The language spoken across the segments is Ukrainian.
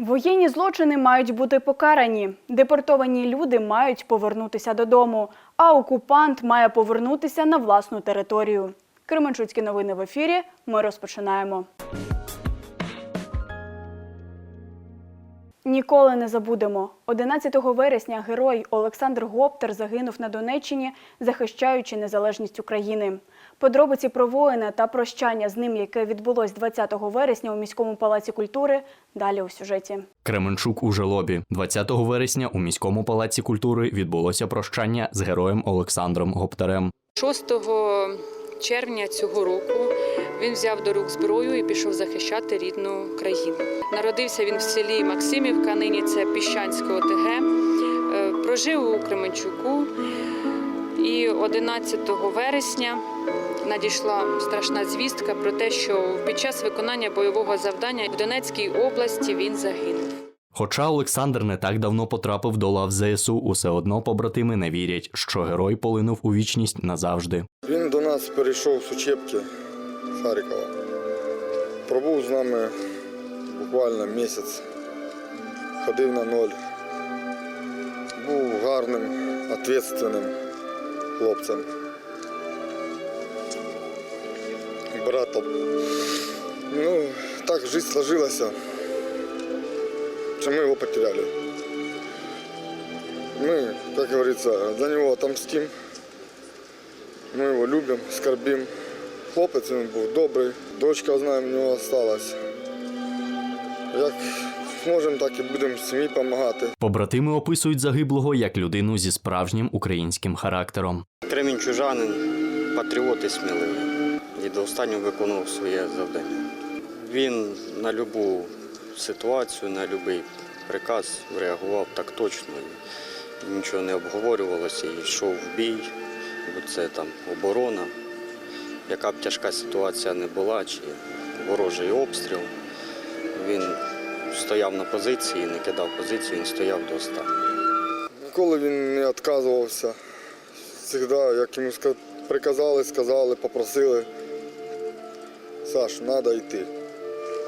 Воєнні злочини мають бути покарані. Депортовані люди мають повернутися додому, а окупант має повернутися на власну територію. Кременчуцькі новини в ефірі. Ми розпочинаємо. Ніколи не забудемо. 11 вересня герой Олександр Гоптер загинув на Донеччині, захищаючи незалежність України. Подробиці про воїна та прощання з ним, яке відбулось 20 вересня у міському палаці культури, далі у сюжеті. Кременчук у Желобі. 20 вересня у міському палаці культури відбулося прощання з героєм Олександром Гоптарем. 6 червня цього року він взяв до рук зброю і пішов захищати рідну країну. Народився він в селі Максимівка, нині це Піщанське ОТГ. Е, Прожив у Кременчуку. І 11 вересня надійшла страшна звістка про те, що під час виконання бойового завдання в Донецькій області він загинув. Хоча Олександр не так давно потрапив до лав ЗСУ, усе одно побратими не вірять, що герой полинув у вічність назавжди. Він до нас перейшов з учебки Харкова. Пробув з нами буквально місяць, ходив на ноль. Був гарним, відповідальним хлопцем. Братом. Ну, так життя сложилася, що ми його потеряли. Мы, как говорится, за него отомстим. Ми його любимо, скорбимо. Хлопець він був добрий, дочка знаю, в нього залишилась. Як зможемо, так і будемо сім'ї допомагати. Побратими описують загиблого як людину зі справжнім українським характером. Кременчужанин, патріот і сміливий. І до останнього виконував своє завдання. Він на будь-яку ситуацію, на будь-який приказ реагував так точно. Нічого не обговорювалося і йшов в бій, бо це там оборона. Яка б тяжка ситуація не була, чи ворожий обстріл, він стояв на позиції, не кидав позицію, він стояв до останнього. Ніколи він не відказувався. Завжди, як йому приказали, сказали, попросили. Саш, треба йти.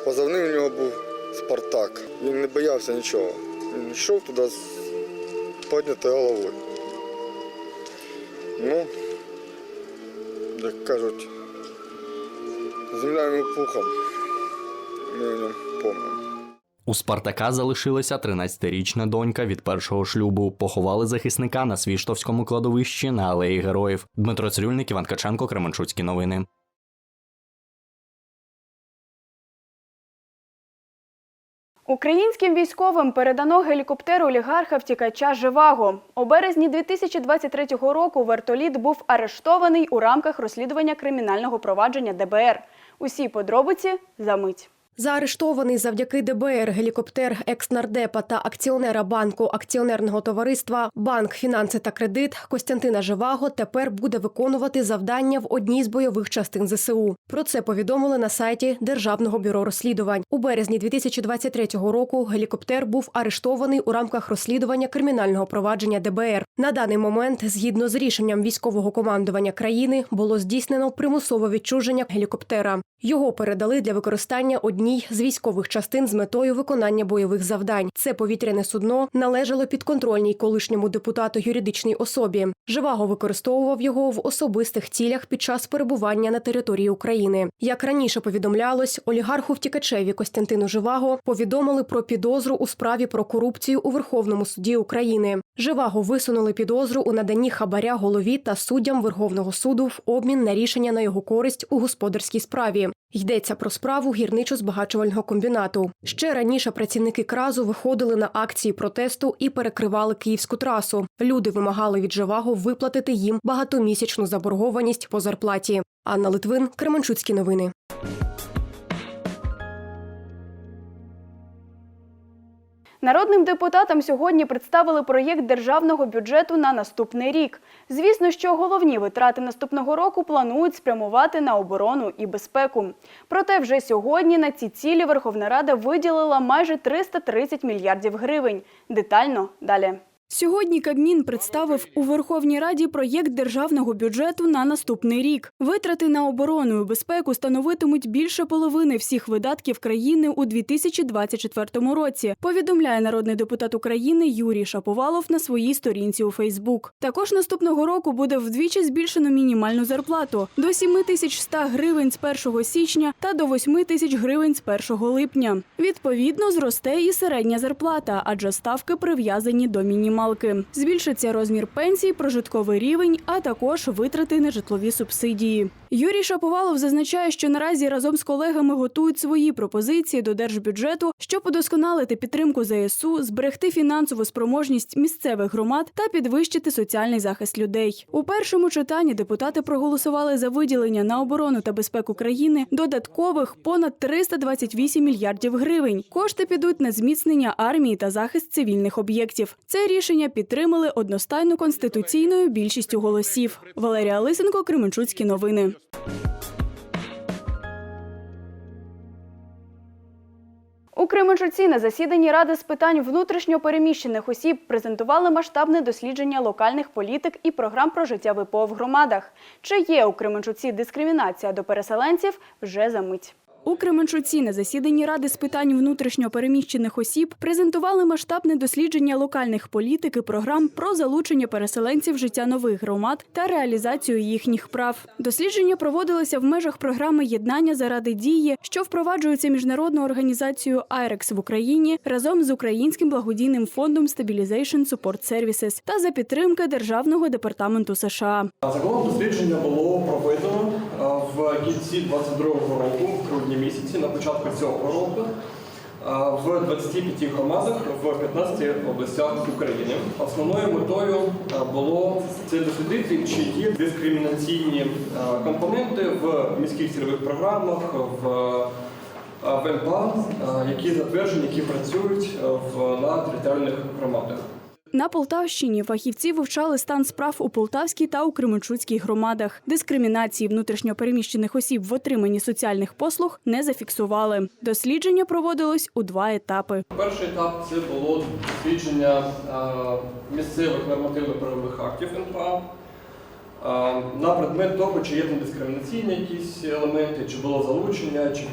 Позивний у нього був Спартак. Він не боявся нічого. Він йшов туди з піднятою головою. Ну, як кажуть, земля пухом. Ми ньому пам'ятаємо. У Спартака залишилася 13-річна донька від першого шлюбу. Поховали захисника на Свіштовському кладовищі на алеї героїв. Дмитро Цирюльник, Іван Каченко, Кременчуцькі новини. Українським військовим передано гелікоптер олігарха втікача Живаго. У березні 2023 року вертоліт був арештований у рамках розслідування кримінального провадження ДБР. Усі подробиці за мить. Заарештований завдяки ДБР гелікоптер екс-нардепа та акціонера банку акціонерного товариства Банк фінанси та кредит Костянтина Живаго тепер буде виконувати завдання в одній з бойових частин ЗСУ. Про це повідомили на сайті Державного бюро розслідувань. У березні 2023 року гелікоптер був арештований у рамках розслідування кримінального провадження ДБР. На даний момент, згідно з рішенням військового командування країни, було здійснено примусове відчуження гелікоптера. Його передали для використання одній з військових частин з метою виконання бойових завдань. Це повітряне судно належало підконтрольній колишньому депутату юридичній особі. Живаго використовував його в особистих цілях під час перебування на території України. Як раніше повідомлялось, олігарху втікачеві Костянтину Живаго повідомили про підозру у справі про корупцію у Верховному суді України. Живаго висунули підозру у наданні хабаря голові та суддям Верховного суду в обмін на рішення на його користь у господарській справі. Йдеться про справу гірничо-збагачувального комбінату. Ще раніше працівники кразу виходили на акції протесту і перекривали київську трасу. Люди вимагали від Живаго виплатити їм багатомісячну заборгованість по зарплаті. Анна Литвин, Кременчуцькі новини. Народним депутатам сьогодні представили проєкт державного бюджету на наступний рік. Звісно, що головні витрати наступного року планують спрямувати на оборону і безпеку. Проте вже сьогодні на ці цілі Верховна Рада виділила майже 330 мільярдів гривень. Детально далі. Сьогодні Кабмін представив у Верховній Раді проєкт державного бюджету на наступний рік. Витрати на оборону і безпеку становитимуть більше половини всіх видатків країни у 2024 році. Повідомляє народний депутат України Юрій Шаповалов на своїй сторінці у Фейсбук. Також наступного року буде вдвічі збільшено мінімальну зарплату до 7100 гривень з 1 січня та до 8 тисяч гривень з 1 липня. Відповідно, зросте і середня зарплата, адже ставки прив'язані до мінімалки. Збільшиться розмір пенсій, прожитковий рівень, а також витрати на житлові субсидії. Юрій Шаповалов зазначає, що наразі разом з колегами готують свої пропозиції до держбюджету, щоб удосконалити підтримку ЗСУ, зберегти фінансову спроможність місцевих громад та підвищити соціальний захист людей. У першому читанні депутати проголосували за виділення на оборону та безпеку країни додаткових понад 328 мільярдів гривень. Кошти підуть на зміцнення армії та захист цивільних об'єктів. Це рішення підтримали одностайно конституційною більшістю голосів. Валерія Лисенко, Кременчуцькі новини. У Кременчуці на засіданні Ради з питань внутрішньо переміщених осіб презентували масштабне дослідження локальних політик і програм про життя ВПО в громадах. Чи є у Кременчуці дискримінація до переселенців вже за мить. У Кременчуці на засіданні Ради з питань внутрішньо переміщених осіб презентували масштабне дослідження локальних політик і програм про залучення переселенців життя нових громад та реалізацію їхніх прав. Дослідження проводилося в межах програми єднання заради дії, що впроваджується міжнародною організацією IREX в Україні разом з українським благодійним фондом Stabilization Support Services та за підтримки Державного департаменту США. Загалом дослідження було проведено в кінці 22-го року, в грудні місяці, на початку цього року, в 25 громадах в 15 областях України. Основною метою було це дослідити, чи є дискримінаційні компоненти в міських цільових програмах, в в НПА, е, які затверджені, які працюють в на територіальних громадах. На Полтавщині фахівці вивчали стан справ у Полтавській та у Кременчуцькій громадах. Дискримінації внутрішньопереміщених осіб в отриманні соціальних послуг не зафіксували. Дослідження проводилось у два етапи. Перший етап це було дослідження е, місцевих нормативно-правових актів НПА на предмет того, чи є там дискримінаційні якісь елементи, чи було залучення, чи е,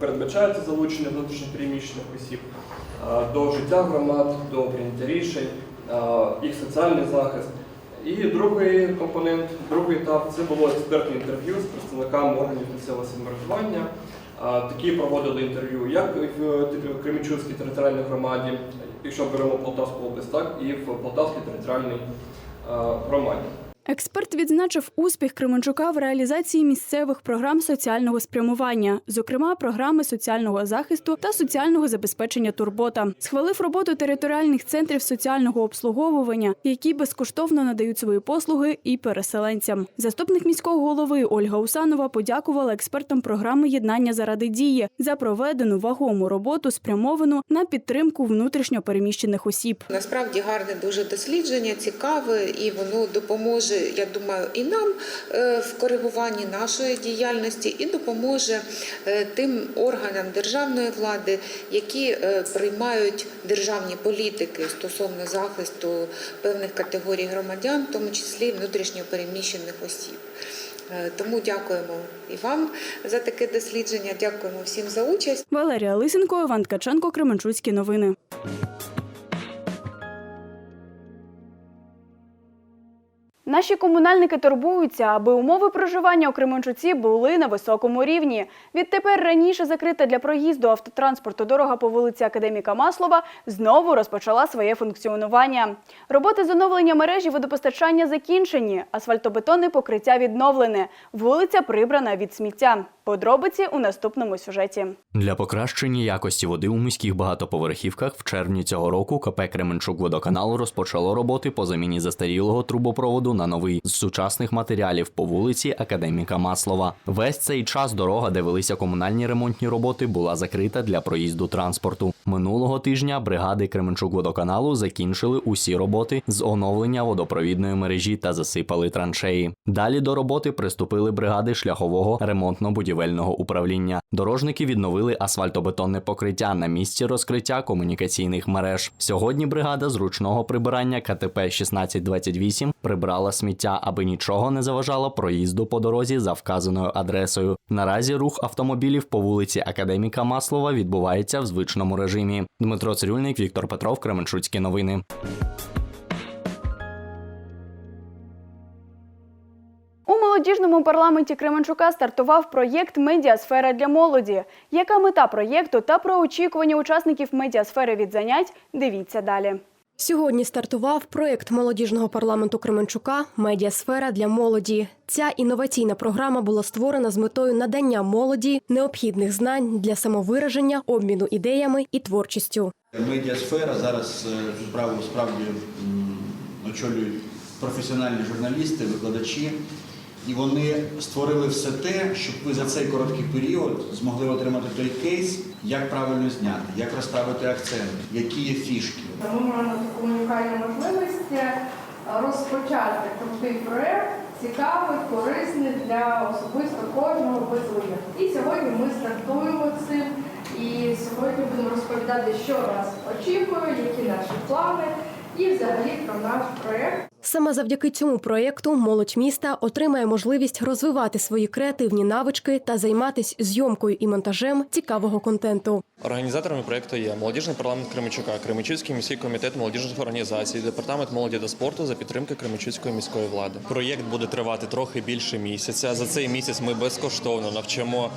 передбачається залучення внутрішньопереміщених осіб до життя громад, до прийняття рішень, їх соціальний захист. І другий компонент, другий етап це було експертне інтерв'ю з представниками органів місцевого самоврядування. Такі проводили інтерв'ю як в типу, Кременчуцькій територіальній громаді, якщо беремо Полтавську область, так і в Полтавській територіальній громаді. Експерт відзначив успіх Кременчука в реалізації місцевих програм соціального спрямування, зокрема програми соціального захисту та соціального забезпечення турбота. Схвалив роботу територіальних центрів соціального обслуговування, які безкоштовно надають свої послуги і переселенцям. Заступник міського голови Ольга Усанова подякувала експертам програми єднання заради дії за проведену вагому роботу, спрямовану на підтримку внутрішньо переміщених осіб. Насправді гарне дуже дослідження, цікаве, і воно допоможе, я думаю, і нам е, в коригуванні нашої діяльності, і допоможе е, тим органам державної влади, які е, приймають державні політики стосовно захисту певних категорій громадян, в тому числі внутрішньо переміщених осіб. Тому дякуємо і вам за таке дослідження. Дякуємо всім за участь. Валерія Лисенко, Іван Ткаченко, Кременчуцькі новини. Наші комунальники турбуються, аби умови проживання у Кременчуці були на високому рівні. Відтепер раніше закрита для проїзду автотранспорту дорога по вулиці Академіка Маслова знову розпочала своє функціонування. Роботи з оновлення мережі водопостачання закінчені, асфальтобетонне покриття відновлене, вулиця прибрана від сміття. Подробиці у наступному сюжеті. Для покращення якості води у міських багатоповерхівках в червні цього року КП Кременчук водоканал розпочало роботи по заміні застарілого трубопроводу на новий з сучасних матеріалів по вулиці Академіка Маслова. Весь цей час дорога, де велися комунальні ремонтні роботи, була закрита для проїзду транспорту. Минулого тижня бригади Кременчук-водоканалу закінчили усі роботи з оновлення водопровідної мережі та засипали траншеї. Далі до роботи приступили бригади шляхового ремонтно-будівельного управління. Дорожники відновили асфальтобетонне покриття на місці розкриття комунікаційних мереж. Сьогодні бригада зручного прибирання КТП 1628 прибрала сміття, аби нічого не заважало проїзду по дорозі за вказаною адресою. Наразі рух автомобілів по вулиці Академіка Маслова відбувається в звичному режимі. Дмитро Цирюльник, Віктор Петров, Кременчуцькі новини. Молодіжному парламенті Кременчука стартував проєкт Медіасфера для молоді. Яка мета проєкту та про очікування учасників медіасфери від занять? Дивіться далі. Сьогодні стартував проєкт молодіжного парламенту Кременчука Медіасфера для молоді. Ця інноваційна програма була створена з метою надання молоді необхідних знань для самовираження, обміну ідеями і творчістю. Медіасфера зараз е, справу справді очолюють професіональні журналісти, викладачі, і вони створили все те, щоб ви за цей короткий період змогли отримати той кейс, як правильно зняти, як розставити акценти, які є фішки. Ми маємо таку унікальну можливість е, розпочати крутий проект, цікавий, корисний для особисто кожного без. І сьогодні ми стартуємо цим. І сьогодні будемо розповідати, що нас очікує, які наші плани і взагалі про наш проект. Саме завдяки цьому проєкту молодь міста отримає можливість розвивати свої креативні навички та займатися зйомкою і монтажем цікавого контенту. Організаторами проекту є молодіжний парламент Кременчука, Кременчуцький міський комітет молодіжних організацій, департамент молоді та спорту за підтримки Кременчуцької міської влади. Проєкт буде тривати трохи більше місяця. За цей місяць ми безкоштовно навчимо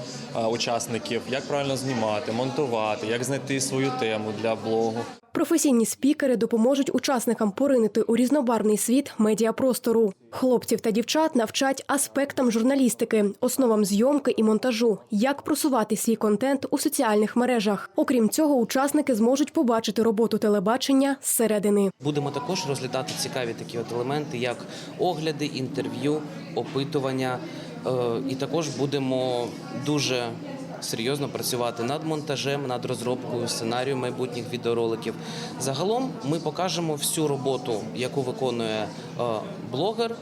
учасників, як правильно знімати, монтувати, як знайти свою тему для блогу. Професійні спікери допоможуть учасникам поринути у різнобарвний світ медіапростору. Хлопців та дівчат навчать аспектам журналістики, основам зйомки і монтажу, як просувати свій контент у соціальних мережах. Окрім цього, учасники зможуть побачити роботу телебачення зсередини. Будемо також розглядати цікаві такі от елементи, як огляди, інтерв'ю, опитування. Е, І також будемо дуже серйозно працювати над монтажем, над розробкою сценарію майбутніх відеороликів. Загалом ми покажемо всю роботу, яку виконує е, блогер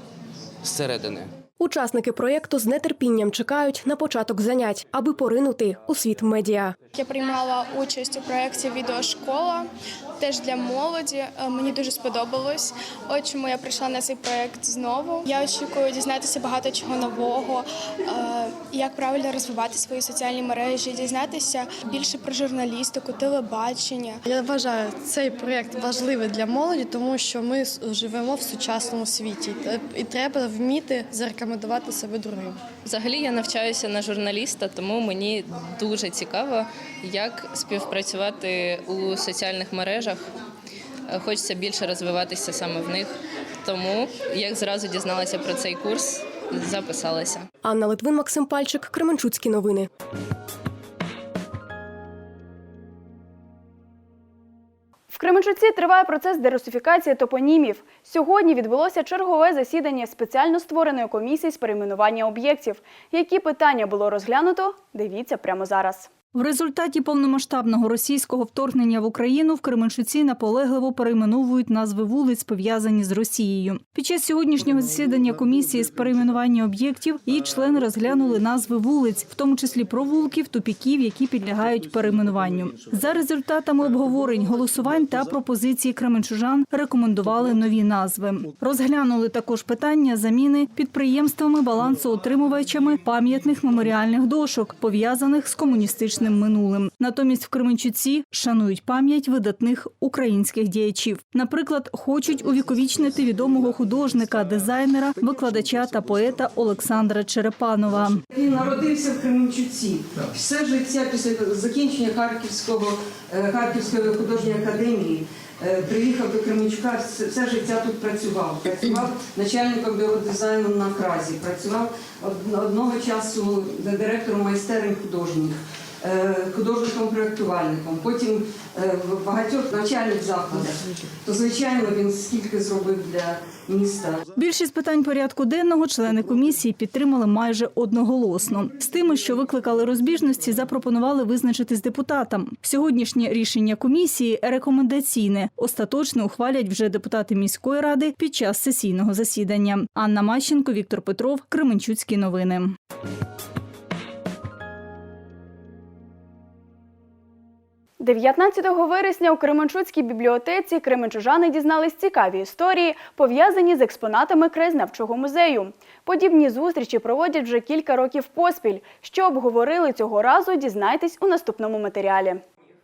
зсередини. Учасники проєкту з нетерпінням чекають на початок занять, аби поринути у світ медіа. Я приймала участь у проєкті Відеошкола теж для молоді. Е, Мені дуже сподобалось. От чому я прийшла на цей проєкт знову. Я очікую дізнатися багато чого нового, е, як правильно розвивати свої соціальні мережі, дізнатися більше про журналістику, телебачення. Я вважаю цей проєкт важливий для молоді, тому що ми живемо в сучасному світі і треба вміти зарекомендувати себе другим. Взагалі я навчаюся на журналіста, тому мені дуже цікаво, як співпрацювати у соціальних мережах. Хочеться більше розвиватися саме в них. Тому, як зразу дізналася про цей курс, записалася. Анна Литвин, Максим Пальчик, Кременчуцькі новини. Кременчуці триває процес дерусифікації топонімів. Сьогодні відбулося чергове засідання спеціально створеної комісії з перейменування об'єктів. Які питання було розглянуто? Дивіться прямо зараз. В результаті повномасштабного російського вторгнення в Україну в Кременчуці наполегливо перейменовують назви вулиць, пов'язані з Росією. Під час сьогоднішнього засідання комісії з перейменування об'єктів її члени розглянули назви вулиць, в тому числі провулків, тупіків, які підлягають перейменуванню. За результатами обговорень, голосувань та пропозицій кременчужан рекомендували нові назви. Розглянули також питання заміни підприємствами балансоутримувачами пам'ятних меморіальних дошок, пов'язаних з комуністичним минулим. Натомість в Кременчуці шанують пам'ять видатних українських діячів. Наприклад, хочуть увіковічнити відомого художника, дизайнера, викладача та поета Олександра Черепанова. Він народився в Кременчуці. Все життя після закінчення Харківського е, Харківської художньої академії е, приїхав до Кременчука. Все, життя тут працював. Працював начальником бюро дизайну на кразі. Працював одного часу директором майстерень художніх. Е, художником-проєктувальником, потім е, в багатьох навчальних закладах. То звичайно він скільки зробив для міста. Більшість питань порядку денного члени комісії підтримали майже одноголосно. З тими, що викликали розбіжності, запропонували визначитись депутатам. Сьогоднішнє рішення комісії рекомендаційне. Остаточно ухвалять вже депутати міської ради під час сесійного засідання. Анна Мащенко, Віктор Петров, Кременчуцькі новини. – 19 вересня у Кременчуцькій бібліотеці кременчужани дізнались цікаві історії, пов'язані з експонатами краєзнавчого музею. Подібні зустрічі проводять вже кілька років поспіль. Що обговорили цього разу, дізнайтесь у наступному матеріалі.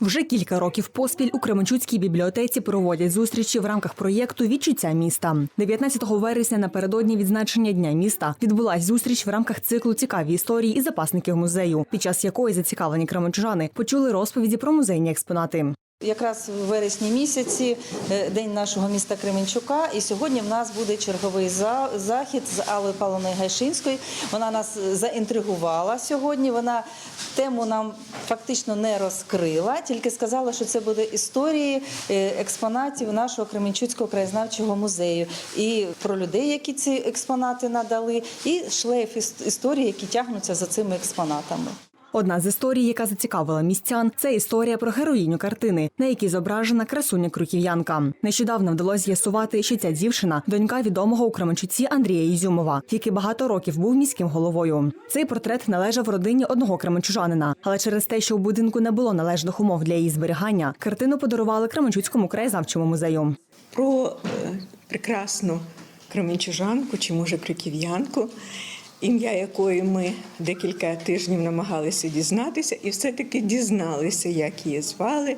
Вже кілька років поспіль у Кременчуцькій бібліотеці проводять зустрічі в рамках проєкту Відчуття міста. 19 вересня напередодні відзначення дня міста відбулась зустріч в рамках циклу Цікаві історії і запасників музею, під час якої зацікавлені кременчужани почули розповіді про музейні експонати. Якраз в вересні місяці е, день нашого міста Кременчука, і сьогодні в нас буде черговий захід з Аллою Павловною Гайшинською. Вона нас заінтригувала сьогодні. Вона тему нам фактично не розкрила, тільки сказала, що це буде історії е, експонатів нашого Кременчуцького краєзнавчого музею і про людей, які ці експонати надали, і шлейф історії, які тягнуться за цими експонатами. Одна з історій, яка зацікавила містян, це історія про героїню картини, на якій зображена красуня Круків'янка. Нещодавно вдалося з'ясувати, що ця дівчина донька відомого у Кременчуці Андрія Ізюмова, який багато років був міським головою. Цей портрет належав родині одного кременчужанина, але через те, що у будинку не було належних умов для її зберігання, картину подарували Кременчуцькому краєзнавчому музею. про е, прекрасну кременчужанку чи може криків'янку, ім'я якої ми декілька тижнів намагалися дізнатися, і все-таки дізналися, як її звали.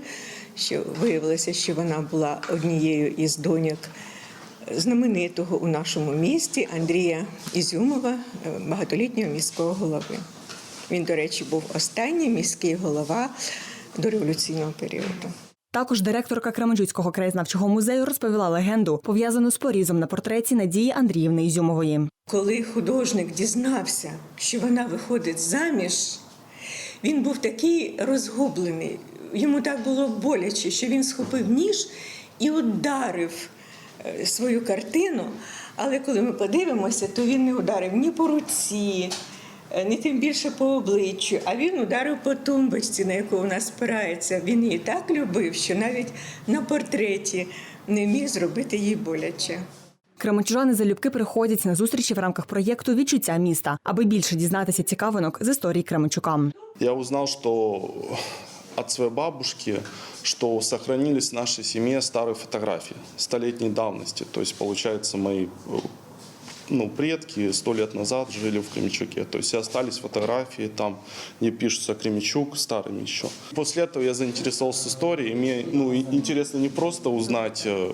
Що виявилося, що вона була однією із доньок знаменитого у нашому місті Андрія Ізюмова, е, багатолітнього міського голови. Він, до речі, був останній міський голова до революційного періоду. Також директорка Кременчуцького краєзнавчого музею розповіла легенду, пов'язану з порізом на портреті Надії Андріївни Ізюмової. Коли художник дізнався, що вона виходить заміж, він був такий розгублений. Йому так було боляче, що він схопив ніж і ударив е, свою картину. Але коли ми подивимося, то він не ударив ні по руці, е, ні тим більше по обличчю, а він ударив по тумбочці, на яку вона спирається. Він її так любив, що навіть на портреті не міг зробити їй боляче. Кременчужани залюбки приходять на зустрічі в рамках проєкту Відчуття міста, аби більше дізнатися цікавинок з історії Кременчука. Я узнал, что от своей бабушки, что сохранились в нашей семье старые фотографии столетней давности. То есть, получается, мои э, ну, предки сто лет назад жили в Кременчуке. То есть и остались фотографии там, где пишется Кременчук старыми еще. После этого я заинтересовался историей. И мне ну, и- интересно не просто узнать э, э,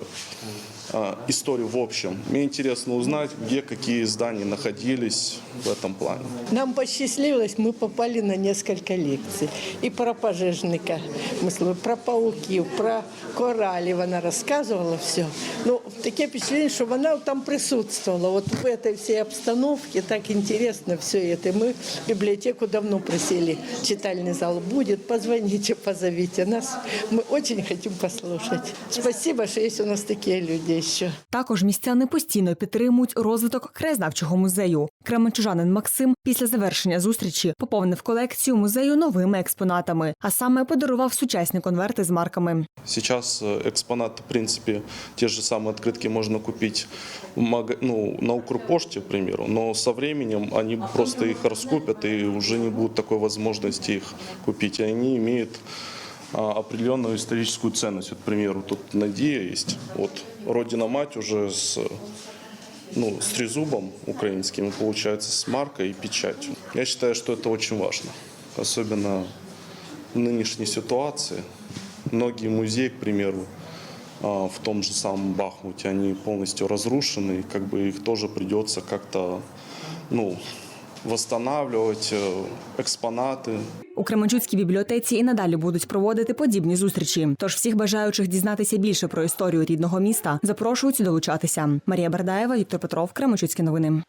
историю в общем. Мне интересно узнать, где какие здания находились в этом плане. Нам посчастливилось, мы попали на несколько лекций. И про пожежника, мы слышали, про пауків, про коралів вона розказувала все. Ну, таке впечатление, що вона там присутствовала. Вот в этой всей обстановке так интересно все это. Мы в библиотеку давно просили, читальный зал будет, позвоните, позовите нас. Мы очень хотим послушать. Спасибо, что есть у нас такие люди еще. Також містяни постійно підтримують розвиток краєзнавчого музею. Кременчужанин Максим після завершення зустрічі поповнив колекцію музею новими експонатами, а саме подарував сучасні конверти з марками. Сейчас э, экспонаты, в принципе, те же самые открытки можно купить в мага- ну, на Укрпоште, к примеру, но со временем они просто их раскупят и уже не будет такой возможности их купить. И они имеют а, определенную историческую ценность. Вот, к примеру, тут Надия есть. Вот Родина-мать уже с ну, с трезубом украинским, получается с маркой и печатью. Я считаю, что это очень важно, особенно в нынешней ситуации. Многие музеи, к примеру, а, в том же самом Бахмуте, они полностью разрушены, и как бы их тоже придется как-то ну, восстанавливать, э, экспонаты. У Кременчуцькій бібліотеці і надалі будуть проводити подібні зустрічі. Тож всіх бажаючих дізнатися більше про історію рідного міста запрошують долучатися. Марія Бердаєва, Віктор Петров, Кременчуцькі новини.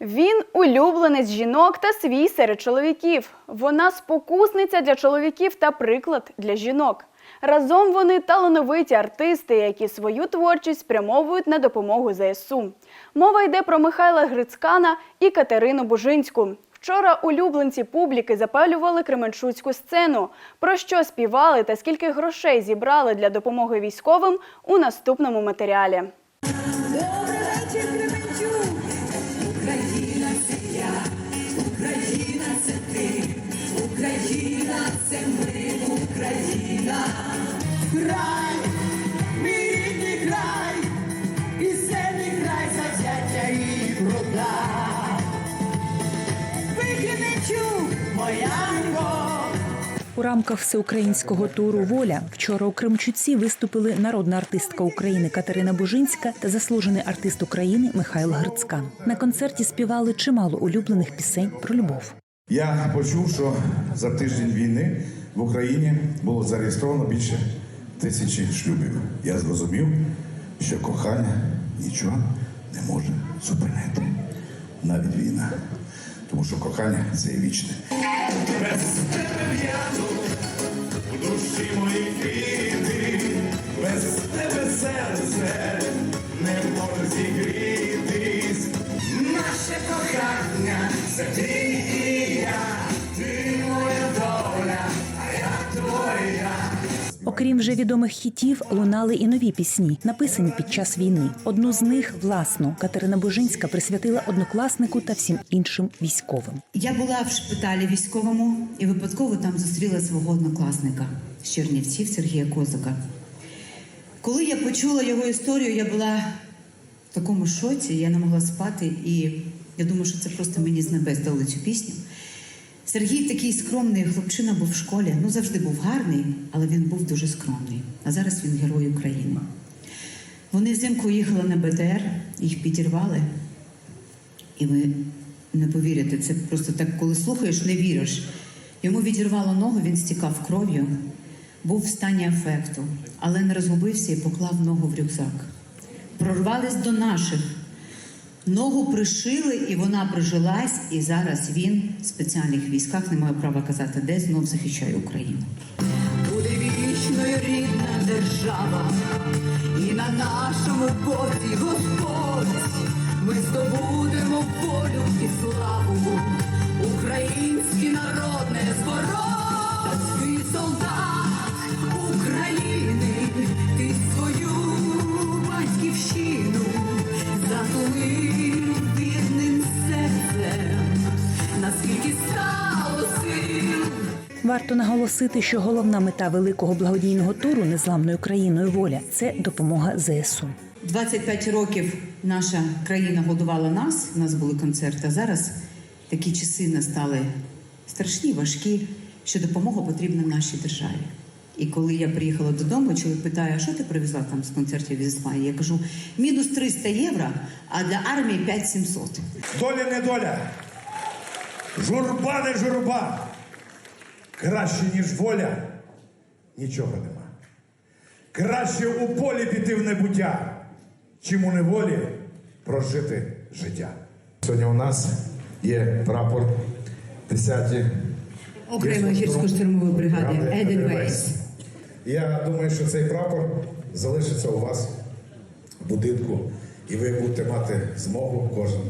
Він улюбленець жінок та свій серед чоловіків. Вона спокусниця для чоловіків та приклад для жінок. Разом вони талановиті артисти, які свою творчість спрямовують на допомогу ЗСУ. Мова йде про Михайла Грицькана і Катерину Бужинську. Вчора улюбленці публіки запалювали Кременчуцьку сцену. Про що співали та скільки грошей зібрали для допомоги військовим у наступному матеріалі. Край, мій рідний край, пісенний край завзяття і труда. Викинечу, моя любов. У рамках всеукраїнського туру Воля вчора у Кремчуці виступили народна артистка України Катерина Бужинська та заслужений артист України Михайло Грицькан. На концерті співали чимало улюблених пісень про любов. Я почув, що за тиждень війни в Україні було зареєстровано більше тисячі шлюбів. Я зрозумів, що кохання нічого не може зупинити. Навіть війна. Тому що кохання це є вічне. Без тебе в'яну, в душі мої квіти, без тебе серце не може зігрітись. Наше кохання це ти і я, Окрім вже відомих хітів, лунали і нові пісні, написані під час війни. Одну з них, власну, Катерина Бужинська присвятила однокласнику та всім іншим військовим. Я була в шпиталі військовому і випадково там зустріла свого однокласника з Чернівців Сергія Козака. Коли я почула його історію, я була в такому шоці, я не могла спати, і я думаю, що це просто мені з небес дали цю пісню. Сергій такий скромний хлопчина був в школі, ну завжди був гарний, але він був дуже скромний. А зараз він герой України. Вони взимку їхали на БТР, їх підірвали. І ви не повірите, це просто так, коли слухаєш, не віриш. Йому відірвало ногу, він стікав кров'ю, був в стані афекту, але не розгубився і поклав ногу в рюкзак. Прорвались до наших. Ногу пришили, і вона прижилась, і зараз він в спеціальних військах, не маю права казати, де знов захищає Україну. Буде вічною рідна держава, і на нашому боці Господь. Ми здобудемо волю і славу, український народ не зворот, ти солдат Варто наголосити, що головна мета великого благодійного туру незламною країною воля це допомога ЗСУ. 25 років наша країна годувала нас, у нас були концерти. А зараз такі часи настали страшні, важкі, що допомога потрібна нашій державі. І коли я приїхала додому, чоловік питає, а що ти привезла там з концертів з Іспанії? Я кажу, мінус 300 євро, а для армії 5700. Доля не доля. Журба не журба. Краще, ніж воля, нічого нема. Краще у полі піти в небуття, чим у неволі прожити життя. Сьогодні у нас є прапор 10 Окремої гірсько-штурмової бригади Едельвейс. Я думаю, що цей прапор залишиться у вас в будинку, і ви будете мати змогу кожен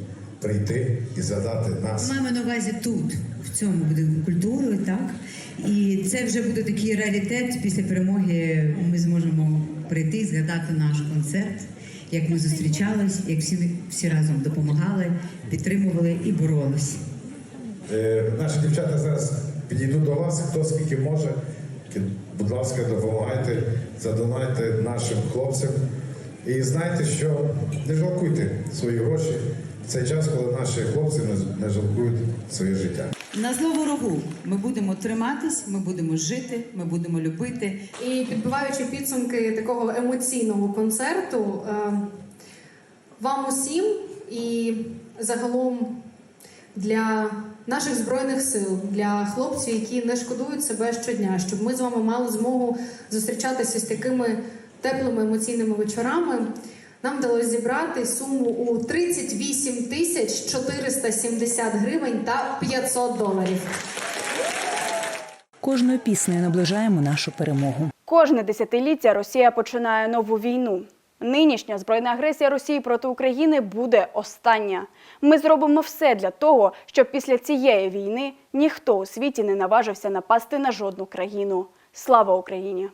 прийти і згадати нас. Маємо на увазі тут, в цьому будинку культури, так? І це вже буде такий раритет. Після перемоги ми зможемо прийти згадати наш концерт, як ми зустрічались, як всі, всі разом допомагали, підтримували і боролись. Е, наші дівчата зараз підійдуть до вас, хто скільки може. Будь ласка, допомагайте, задонайте нашим хлопцям. І знайте, що не жалкуйте свої гроші в цей час, коли наші хлопці не жалкують своє життя. На зло ворогу ми будемо триматись, ми будемо жити, ми будемо любити. І підбиваючи підсумки такого емоційного концерту, е, вам усім і загалом для наших збройних сил, для хлопців, які не шкодують себе щодня, щоб ми з вами мали змогу зустрічатися з такими теплими емоційними вечорами. Нам вдалося зібрати суму у 38 тисяч 470 гривень та 500 доларів. Кожною піснею наближаємо нашу перемогу. Кожне десятиліття Росія починає нову війну. Нинішня збройна агресія Росії проти України буде остання. Ми зробимо все для того, щоб після цієї війни ніхто у світі не наважився напасти на жодну країну. Слава Україні!